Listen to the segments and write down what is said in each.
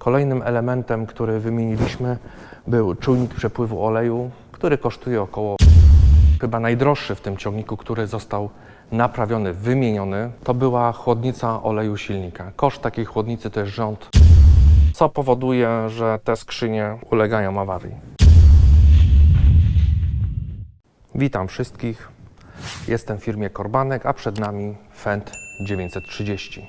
Kolejnym elementem, który wymieniliśmy, był czujnik przepływu oleju, który kosztuje około chyba najdroższy w tym ciągniku, który został naprawiony, wymieniony, to była chłodnica oleju silnika. Koszt takiej chłodnicy to jest rząd, co powoduje, że te skrzynie ulegają awarii. Witam wszystkich. Jestem w firmie Korbanek, a przed nami Fendt 930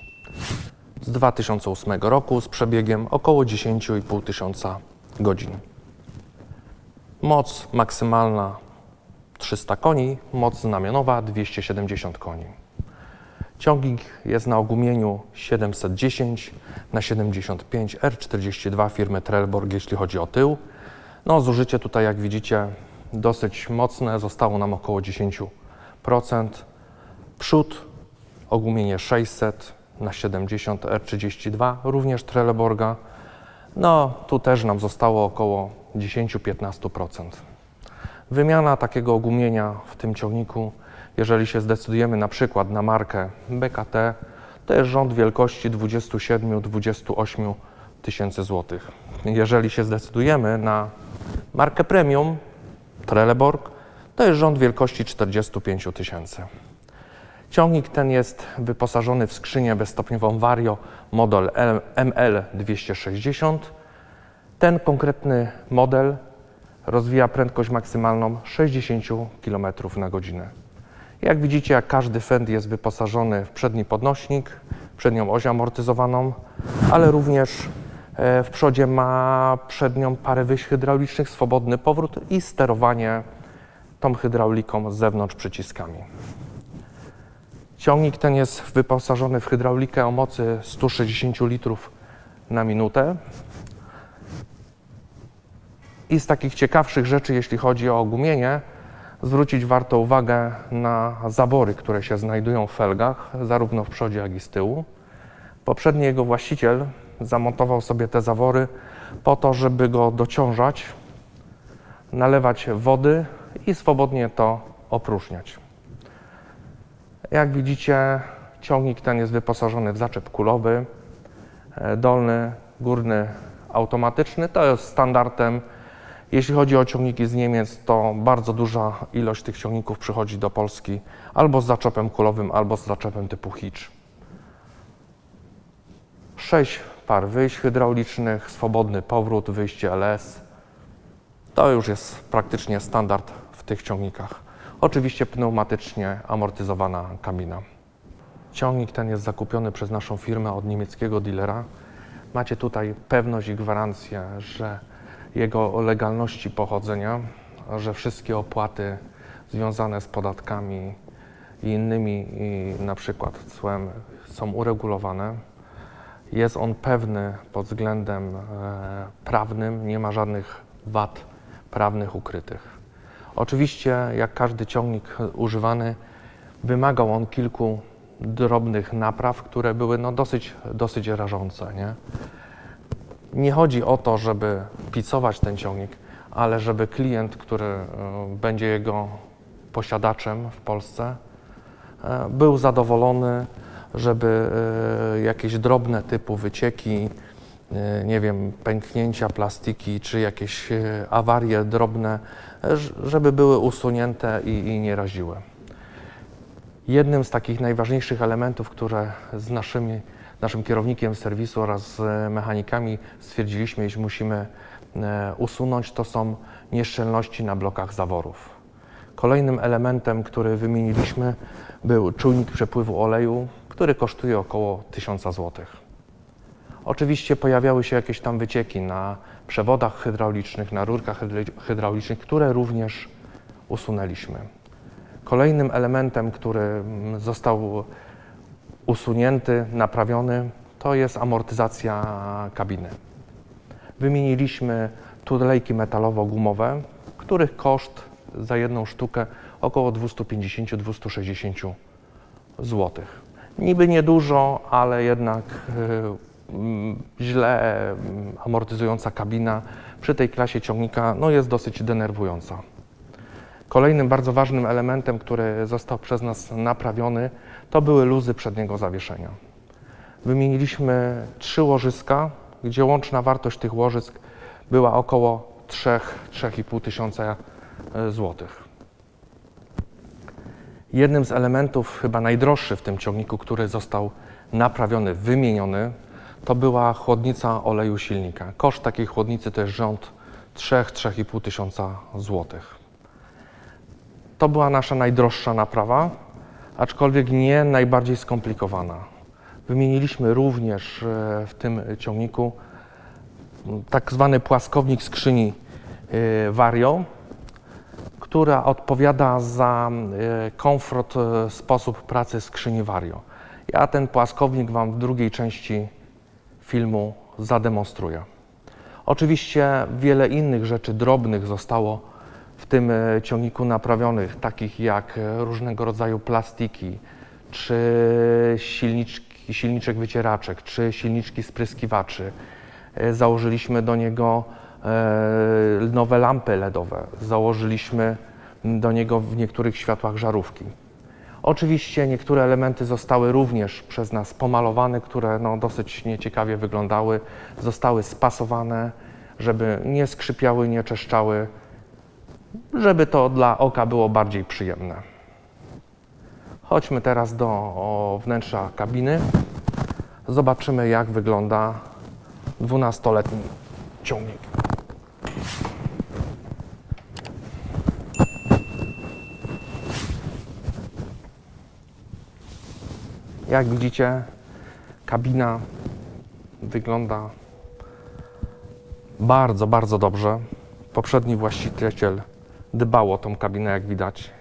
z 2008 roku z przebiegiem około 10,5 tysiąca godzin. Moc maksymalna 300 koni, moc znamionowa 270 koni. Ciągnik jest na ogumieniu 710 na 75 R42 firmy Trelleborg, jeśli chodzi o tył. No, zużycie tutaj, jak widzicie, dosyć mocne, zostało nam około 10%. Przód ogumienie 600 na 70 R32, również Trelleborga. No, tu też nam zostało około 10-15%. Wymiana takiego ogumienia w tym ciągniku, jeżeli się zdecydujemy na przykład na markę BKT, to jest rząd wielkości 27-28 tysięcy złotych. Jeżeli się zdecydujemy na markę premium Trelleborg, to jest rząd wielkości 45 tysięcy. Ciągnik ten jest wyposażony w skrzynię bezstopniową Vario model ML260. Ten konkretny model rozwija prędkość maksymalną 60 km na godzinę. Jak widzicie, jak każdy Fend jest wyposażony w przedni podnośnik, przednią oś amortyzowaną, ale również e, w przodzie ma przednią parę wyjść hydraulicznych, swobodny powrót i sterowanie tą hydrauliką z zewnątrz przyciskami. Ciągnik ten jest wyposażony w hydraulikę o mocy 160 litrów na minutę. I z takich ciekawszych rzeczy, jeśli chodzi o ogumienie, zwrócić warto uwagę na zawory, które się znajdują w felgach, zarówno w przodzie, jak i z tyłu. Poprzedni jego właściciel zamontował sobie te zawory po to, żeby go dociążać, nalewać wody i swobodnie to opróżniać. Jak widzicie, ciągnik ten jest wyposażony w zaczep kulowy, e, dolny, górny, automatyczny. To jest standardem. Jeśli chodzi o ciągniki z Niemiec, to bardzo duża ilość tych ciągników przychodzi do Polski albo z zaczepem kulowym, albo z zaczepem typu hitch. Sześć par wyjść hydraulicznych, swobodny powrót, wyjście LS. To już jest praktycznie standard w tych ciągnikach. Oczywiście pneumatycznie amortyzowana kabina. Ciągnik ten jest zakupiony przez naszą firmę od niemieckiego dealera. Macie tutaj pewność i gwarancję, że jego legalności pochodzenia, że wszystkie opłaty związane z podatkami i innymi, i na przykład cłem, są uregulowane. Jest on pewny pod względem e, prawnym, nie ma żadnych wad prawnych ukrytych. Oczywiście, jak każdy ciągnik używany, wymagał on kilku drobnych napraw, które były no, dosyć, dosyć rażące. Nie? nie chodzi o to, żeby picować ten ciągnik, ale żeby klient, który e, będzie jego posiadaczem w Polsce, e, był zadowolony, żeby e, jakieś drobne typu wycieki, nie wiem, pęknięcia plastiki czy jakieś e, awarie drobne, e, żeby były usunięte i, i nie raziły. Jednym z takich najważniejszych elementów, które z naszymi, naszym kierownikiem serwisu oraz z e, mechanikami stwierdziliśmy, iż musimy e, usunąć, to są nieszczelności na blokach zaworów. Kolejnym elementem, który wymieniliśmy, był czujnik przepływu oleju, który kosztuje około 1000 zł. Oczywiście pojawiały się jakieś tam wycieki na przewodach hydraulicznych, na rurkach hydraulicznych, które również usunęliśmy. Kolejnym elementem, który mm, został usunięty, naprawiony, to jest amortyzacja kabiny. Wymieniliśmy tulejki metalowo-gumowe, których koszt za jedną sztukę około 250-260 zł. Niby niedużo, ale jednak y, źle mm, amortyzująca kabina przy tej klasie ciągnika no, jest dosyć denerwująca. Kolejnym bardzo ważnym elementem, który został przez nas naprawiony, to były luzy przedniego zawieszenia. Wymieniliśmy trzy łożyska gdzie łączna wartość tych łożysk była około 3-3,5 tysiąca e, złotych. Jednym z elementów, chyba najdroższy w tym ciągniku, który został naprawiony, wymieniony, to była chłodnica oleju silnika. Koszt takiej chłodnicy to jest rząd 3-3,5 tysiąca złotych. To była nasza najdroższa naprawa, aczkolwiek nie najbardziej skomplikowana. Wymieniliśmy również e, w tym ciągniku tak zwany płaskownik skrzyni e, Vario, która odpowiada za e, komfort, sposób pracy skrzyni Vario. Ja ten płaskownik Wam w drugiej części filmu zademonstruję. Oczywiście wiele innych rzeczy drobnych zostało w tym e, ciągniku naprawionych, takich jak e, różnego rodzaju plastiki, czy silniczki, silniczek wycieraczek, czy silniczki spryskiwaczy. E, Założyliśmy do niego nowe lampy LEDowe, założyliśmy do niego w niektórych światłach żarówki. Oczywiście niektóre elementy zostały również przez nas pomalowane, które no, dosyć nieciekawie wyglądały, zostały spasowane, żeby nie skrzypiały, nie czeszczały, żeby to dla oka było bardziej przyjemne. Chodźmy teraz do wnętrza kabiny. Zobaczymy, jak wygląda 12-letni ciągnik. Jak widzicie, kabina wygląda bardzo, bardzo dobrze. Poprzedni właściciel dbał o tą kabinę, jak widać.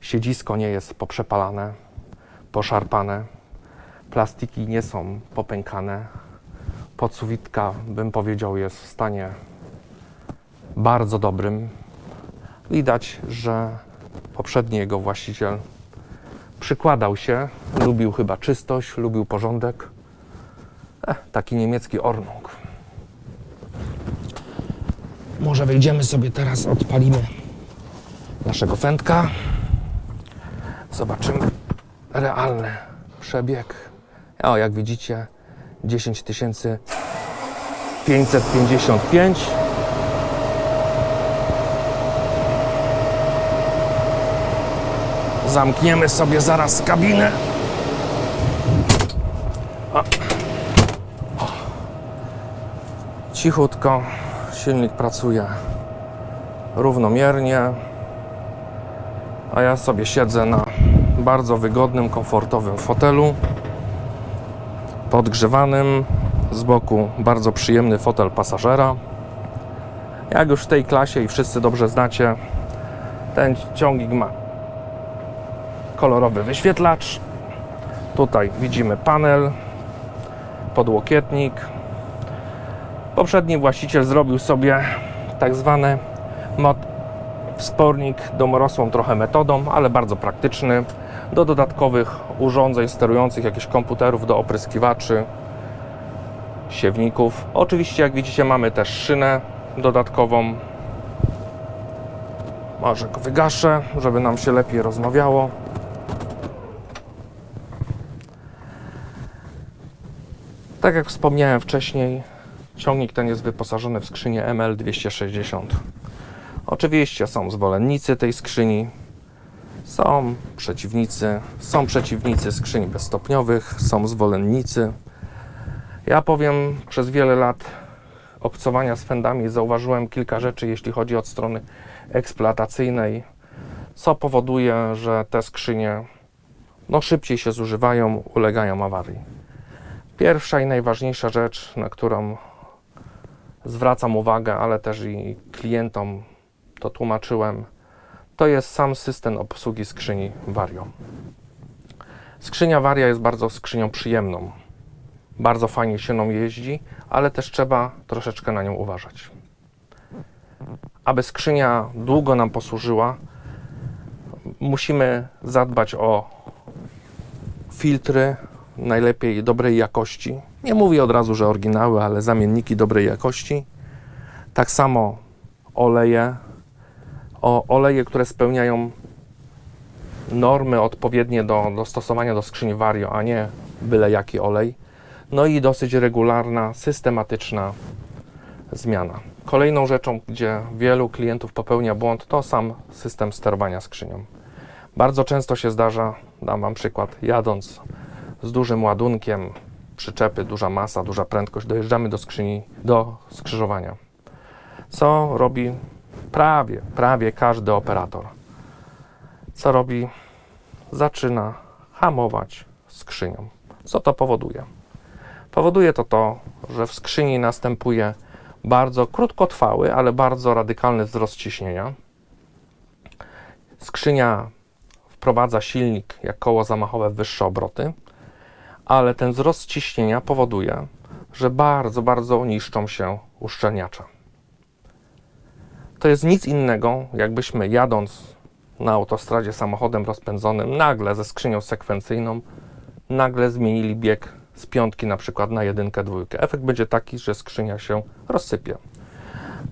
Siedzisko nie jest poprzepalane, poszarpane. Plastiki nie są popękane. Podsuwitka, bym powiedział, jest w stanie bardzo dobrym. Widać, że poprzedni jego właściciel przykładał się, lubił chyba czystość, lubił porządek. Eh, taki niemiecki ornung. Może wejdziemy sobie teraz, odpalimy naszego fędka. Zobaczymy realny przebieg. O, jak widzicie, 10 555. Zamkniemy sobie zaraz kabinę. O. Cichutko, silnik pracuje równomiernie, a ja sobie siedzę na bardzo wygodnym, komfortowym fotelu, podgrzewanym, z boku bardzo przyjemny fotel pasażera. Jak już w tej klasie i wszyscy dobrze znacie, ten ciągnik ma kolorowy wyświetlacz. Tutaj widzimy panel, podłokietnik. Poprzedni właściciel zrobił sobie tak zwany mod wspornik domorosłą trochę metodą, ale bardzo praktyczny do dodatkowych urządzeń sterujących, jakichś komputerów, do opryskiwaczy, siewników. Oczywiście, jak widzicie, mamy też szynę dodatkową. Może go wygaszę, żeby nam się lepiej rozmawiało. Tak jak wspomniałem wcześniej, ciągnik ten jest wyposażony w skrzynię ML260. Oczywiście są zwolennicy tej skrzyni, są przeciwnicy, są przeciwnicy skrzyni bezstopniowych, są zwolennicy. Ja powiem, przez wiele lat obcowania z fendami zauważyłem kilka rzeczy, jeśli chodzi od strony eksploatacyjnej, co powoduje, że te skrzynie no, szybciej się zużywają, ulegają awarii. Pierwsza i najważniejsza rzecz, na którą zwracam uwagę, ale też i klientom to tłumaczyłem, to jest sam system obsługi skrzyni Vario. Skrzynia Varia jest bardzo skrzynią przyjemną. Bardzo fajnie się nią jeździ, ale też trzeba troszeczkę na nią uważać. Aby skrzynia długo nam posłużyła, musimy zadbać o filtry, najlepiej dobrej jakości. Nie mówię od razu, że oryginały, ale zamienniki dobrej jakości. Tak samo oleje, o oleje, które spełniają normy odpowiednie do, do stosowania do skrzyni Vario, a nie byle jaki olej. no i dosyć regularna, systematyczna zmiana. Kolejną rzeczą, gdzie wielu klientów popełnia błąd, to sam system sterowania skrzynią. Bardzo często się zdarza, dam Wam przykład, jadąc z dużym ładunkiem, przyczepy, duża masa, duża prędkość, dojeżdżamy do skrzyni, do skrzyżowania. Co robi prawie, prawie każdy operator? Co robi? Zaczyna hamować skrzynią. Co to powoduje? Powoduje to to, że w skrzyni następuje bardzo krótkotrwały, ale bardzo radykalny wzrost ciśnienia. Skrzynia wprowadza silnik jak koło zamachowe w wyższe obroty, ale ten wzrost ciśnienia powoduje, że bardzo, bardzo niszczą się uszczelniacze. To jest nic innego, jakbyśmy jadąc na autostradzie samochodem rozpędzonym, nagle ze skrzynią sekwencyjną, nagle zmienili bieg z piątki na przykład na jedynkę, dwójkę. Efekt będzie taki, że skrzynia się rozsypie.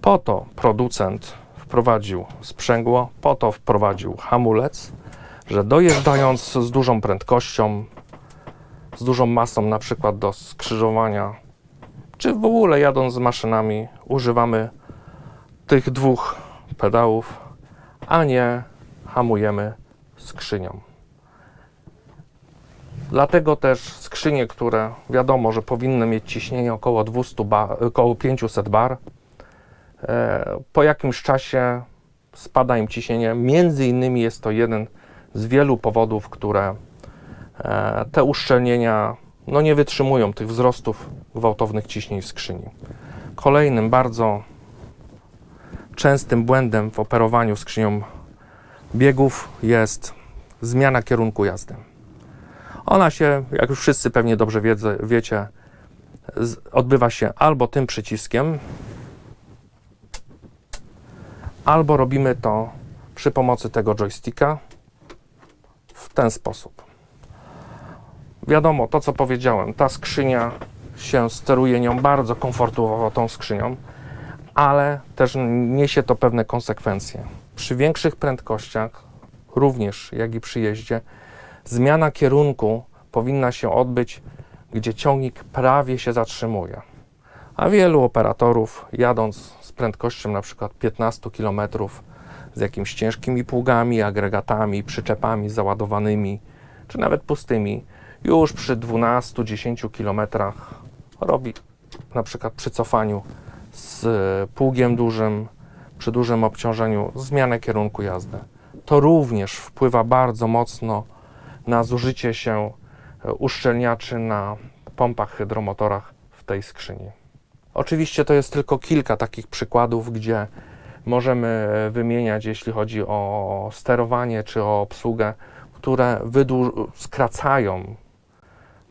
Po to producent wprowadził sprzęgło, po to wprowadził hamulec, że dojeżdżając z dużą prędkością, z dużą masą na przykład do skrzyżowania, czy w ogóle jadąc z maszynami, używamy tych dwóch pedałów, a nie hamujemy skrzynią. Dlatego też skrzynie, które wiadomo, że powinny mieć ciśnienie około 200 bar, około 500 bar, po jakimś czasie spada im ciśnienie. Między innymi jest to jeden z wielu powodów, które te uszczelnienia no, nie wytrzymują tych wzrostów gwałtownych ciśnień w skrzyni. Kolejnym bardzo częstym błędem w operowaniu skrzynią biegów jest zmiana kierunku jazdy. Ona się, jak już wszyscy pewnie dobrze wiecie, odbywa się albo tym przyciskiem, albo robimy to przy pomocy tego joysticka w ten sposób. Wiadomo, to co powiedziałem, ta skrzynia się steruje nią bardzo komfortowo tą skrzynią, ale też niesie to pewne konsekwencje. Przy większych prędkościach, również jak i przy jeździe, zmiana kierunku powinna się odbyć, gdzie ciągnik prawie się zatrzymuje. A wielu operatorów, jadąc z prędkością na przykład 15 km z jakimiś ciężkimi pługami, agregatami, przyczepami załadowanymi, czy nawet pustymi, już przy 12-10 km robi na przykład przy cofaniu z pługiem dużym, przy dużym obciążeniu zmianę kierunku jazdy. To również wpływa bardzo mocno na zużycie się e, uszczelniaczy na pompach hydromotorach w tej skrzyni. Oczywiście to jest tylko kilka takich przykładów, gdzie możemy e, wymieniać, jeśli chodzi o sterowanie czy o obsługę, które skracają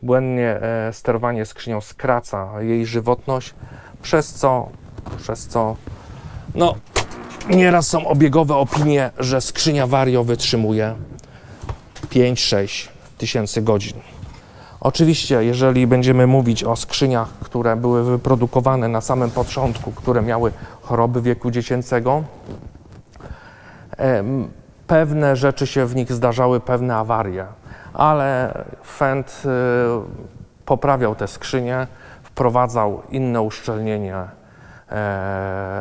błędnie e, sterowanie skrzynią skraca jej żywotność, przez co, przez co no, nieraz są obiegowe opinie, że skrzynia Vario wytrzymuje 5-6 tysięcy godzin. Oczywiście, jeżeli będziemy mówić o skrzyniach, które były wyprodukowane na samym początku, które miały choroby wieku dziecięcego, pewne rzeczy się w nich zdarzały, pewne awarie, ale Fendt y, poprawiał te skrzynie, wprowadzał inne uszczelnienie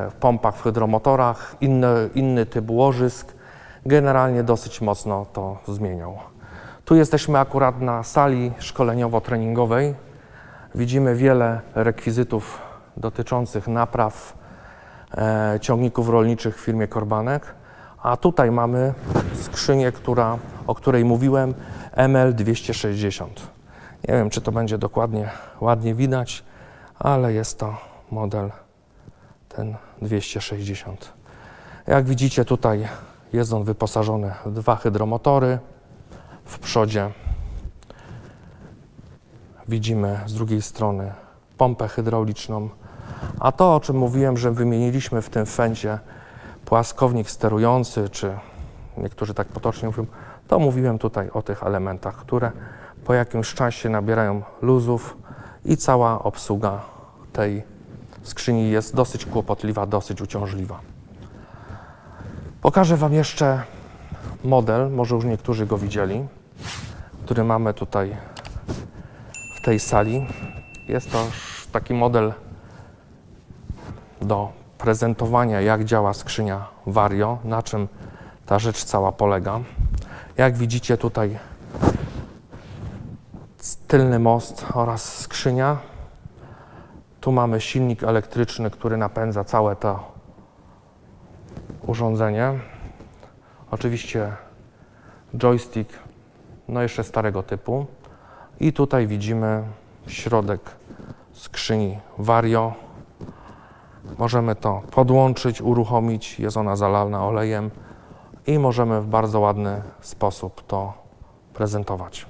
w pompach w hydromotorach, inny, inny typ łożysk. Generalnie dosyć mocno to zmieniał. Tu jesteśmy akurat na sali szkoleniowo-treningowej. Widzimy wiele rekwizytów dotyczących napraw e, ciągników rolniczych w firmie Korbanek. A tutaj mamy skrzynię, która, o której mówiłem, ML260. Nie wiem, czy to będzie dokładnie ładnie widać, ale jest to model ten 260. Jak widzicie tutaj jest on wyposażony w dwa hydromotory. W przodzie widzimy z drugiej strony pompę hydrauliczną. A to, o czym mówiłem, że wymieniliśmy w tym fędzie płaskownik sterujący, czy niektórzy tak potocznie mówią, to mówiłem tutaj o tych elementach, które po jakimś czasie nabierają luzów i cała obsługa tej skrzyni jest dosyć kłopotliwa, dosyć uciążliwa. Pokażę Wam jeszcze model, może już niektórzy go widzieli, który mamy tutaj w tej sali. Jest to taki model do prezentowania, jak działa skrzynia Vario, na czym ta rzecz cała polega. Jak widzicie tutaj tylny most oraz skrzynia. Tu mamy silnik elektryczny, który napędza całe to urządzenie. Oczywiście joystick, no jeszcze starego typu. I tutaj widzimy środek skrzyni Vario. Możemy to podłączyć, uruchomić. Jest ona zalana olejem i możemy w bardzo ładny sposób to prezentować.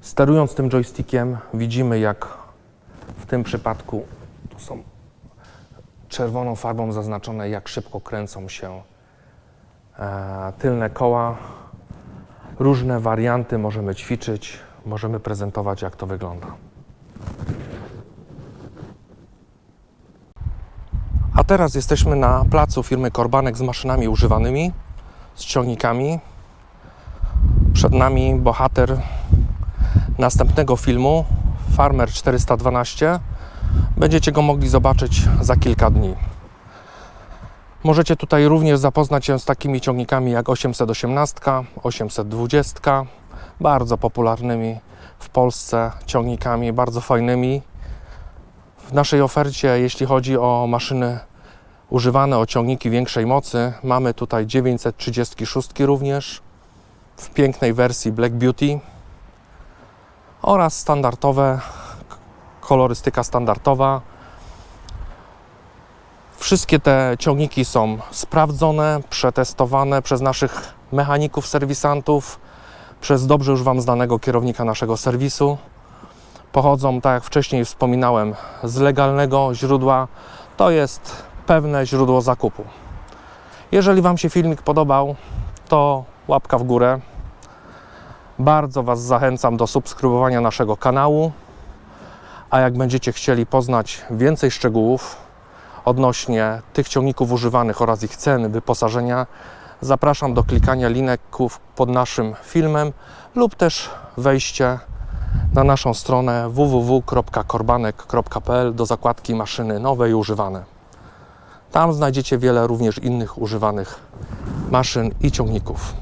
Sterując tym joystickiem, widzimy jak w tym przypadku tu są czerwoną farbą zaznaczone, jak szybko kręcą się e, tylne koła. Różne warianty możemy ćwiczyć, możemy prezentować, jak to wygląda. Teraz jesteśmy na placu firmy Korbanek z maszynami używanymi, z ciągnikami. Przed nami bohater następnego filmu, Farmer 412. Będziecie go mogli zobaczyć za kilka dni. Możecie tutaj również zapoznać się z takimi ciągnikami jak 818, 820, bardzo popularnymi w Polsce ciągnikami, bardzo fajnymi. W naszej ofercie, jeśli chodzi o maszyny używane, o ciągniki większej mocy, mamy tutaj 936 również w pięknej wersji Black Beauty oraz standardowe, kolorystyka standardowa. Wszystkie te ciągniki są sprawdzone, przetestowane przez naszych mechaników, serwisantów, przez dobrze już Wam znanego kierownika naszego serwisu. Pochodzą, tak jak wcześniej wspominałem, z legalnego źródła. To jest pewne źródło zakupu. Jeżeli Wam się filmik podobał, to łapka w górę. Bardzo Was zachęcam do subskrybowania naszego kanału. A jak będziecie chcieli poznać więcej szczegółów odnośnie tych ciągników używanych oraz ich ceny, wyposażenia, zapraszam do klikania linków pod naszym filmem lub też wejście na naszą stronę www.korbanek.pl do zakładki maszyny nowe i używane. Tam znajdziecie wiele również innych używanych maszyn i ciągników.